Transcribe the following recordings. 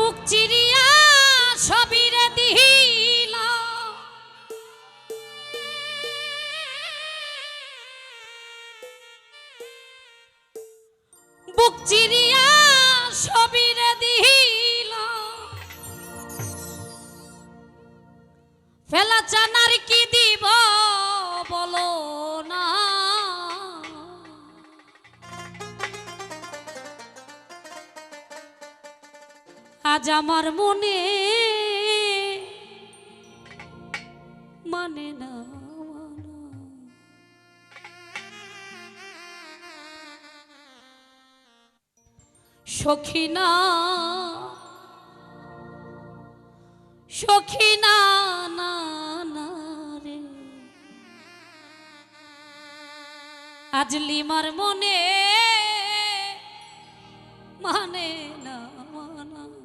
বুক চিরিয়া সবিরা দিলাম আজ আমার মনে মানে না সখিনা সখিনা, না না রে। আজ লিমার মনে মানে না, মানা।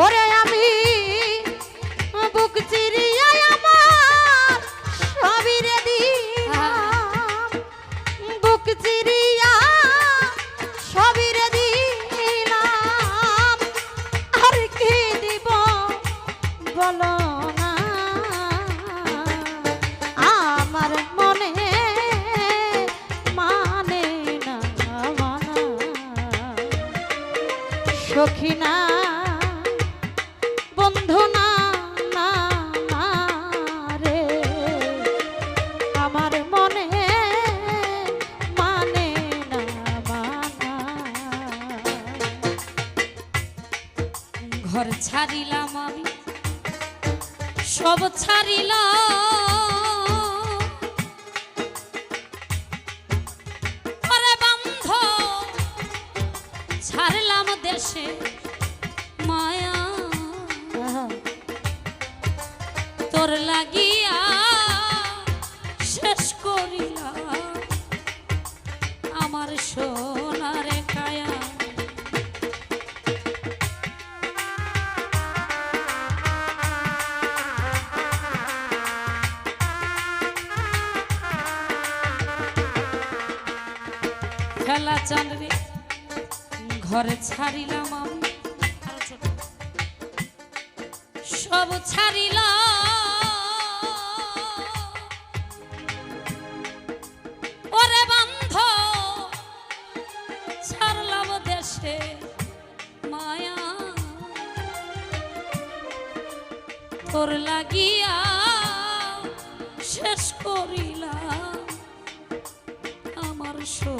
ওরে আমি বুক চিরিয়ায় আমার সবই রে বুক চিরিয়া সবই রে দিলাম আর কি দিব বলো না। আমার মনে মানে না সখিনা বন্ধু দেশে মায়া। তোর লাগিয়া শেষ করিলাম আমার সোনারে কায়া। খেলা চাঁদরে ঘরে ছাড়িলাম আমি। সব ছাড়িলাম ওরে বান্ধ, ছাড়লাম দেশে মায়া তোর লাগিয়া শেষ করিলাম আমার সোনার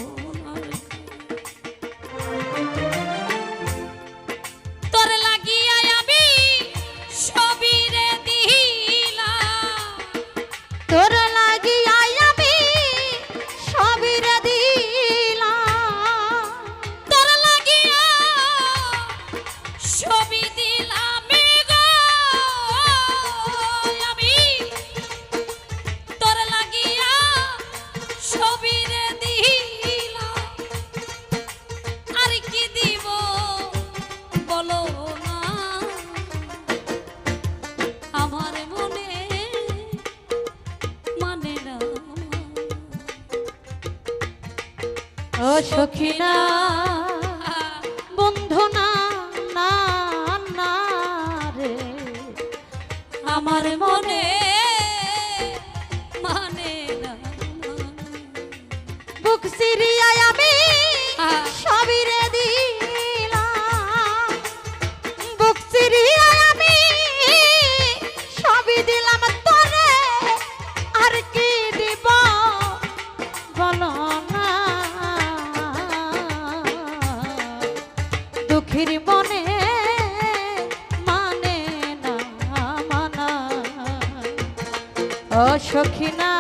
ও সখী না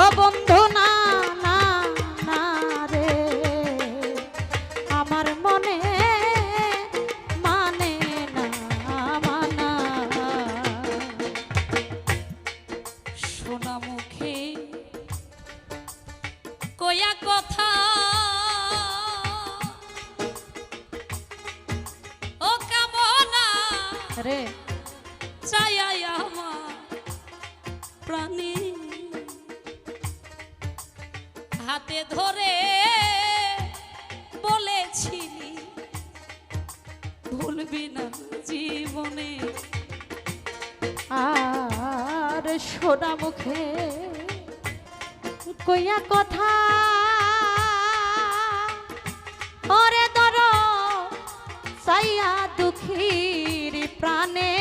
ও বন্ধু না না না রে। আমার মনে মানে না মানা। সোনা মুখে কয়া কথা ও কামনা রে চাই আমার। প্রাণী হাতে ধরে বলেছিলি, ভুলবি না জীবনে। আর সোনা মুখে কইয়া কথা, ওরে দর সাইয়া দুঃখীর প্রাণে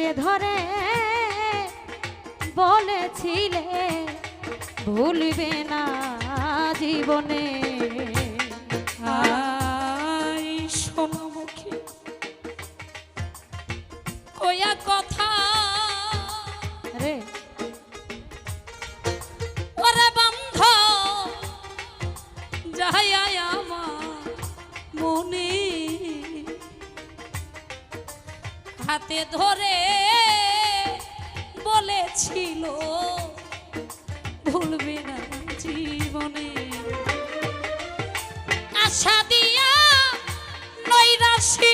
হাতে ধরে বলেছিলে ভুলবে না জীবনে। আই সোনামুখী কয়া কথা। রে। ওরে বন্ধ যাই আমার মনে। হাতে ধরে বলেছিল ভুলবে না জীবনে। আশা দিয়া নৈরাশি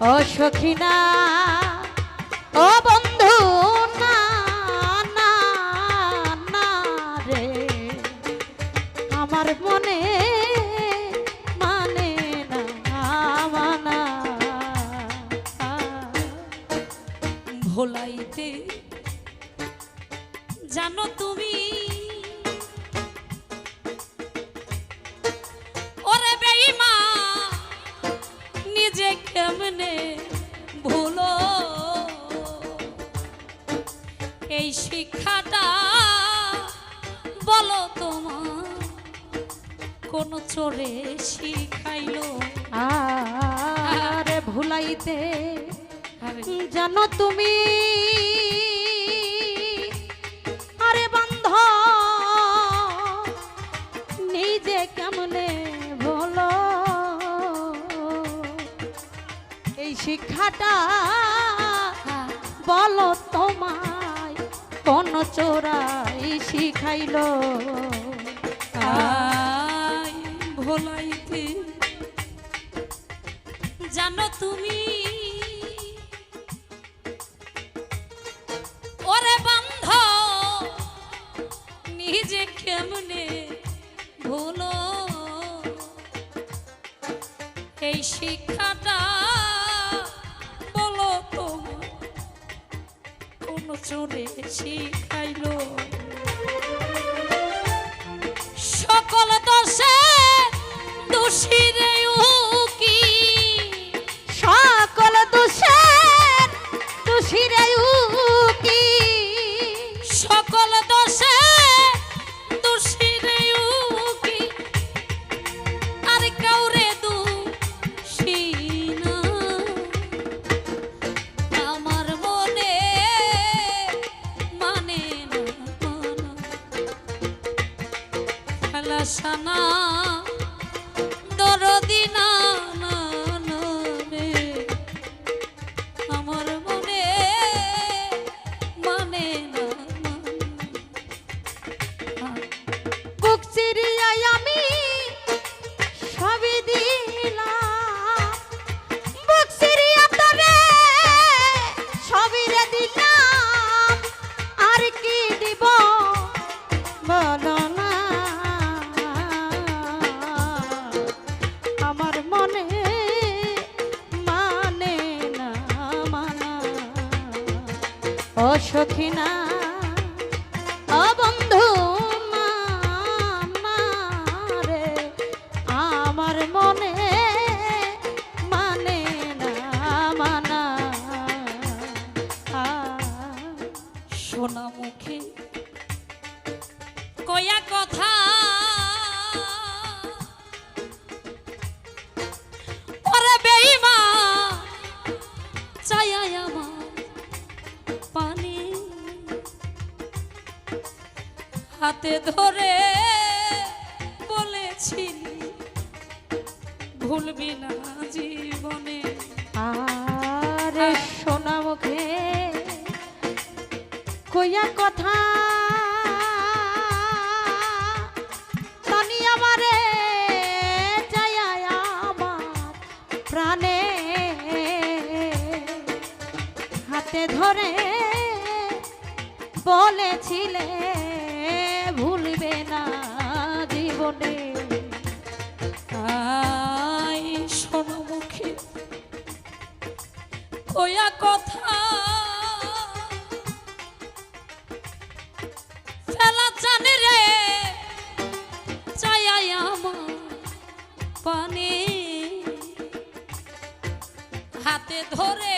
ও সখী না, ও বন্ধু, না না না রে। আমার মনে মানে না, মানা ভোলাইতে জানো তুমি কেমনে ভুলো। এই শিক্ষাটা বলো তোমার কোন চোরে শিখাইলো? আরে ভুলাইতে জানো তুমি এই শিক্ষাটা বলো তোমায় কোন চোরাই শিখাইল? ভোলাইতে জানো তুমি ও সখিনা হাতে ধরে বলেছি ভুলবি না জীবনে। আর হ্যাঁ। সোনা মুখে কইয়া কথা ধরে বলেছিলে পানি হাতে ধরে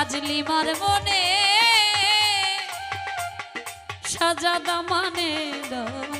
আজলিমার মনে সাজাদা মানে দমা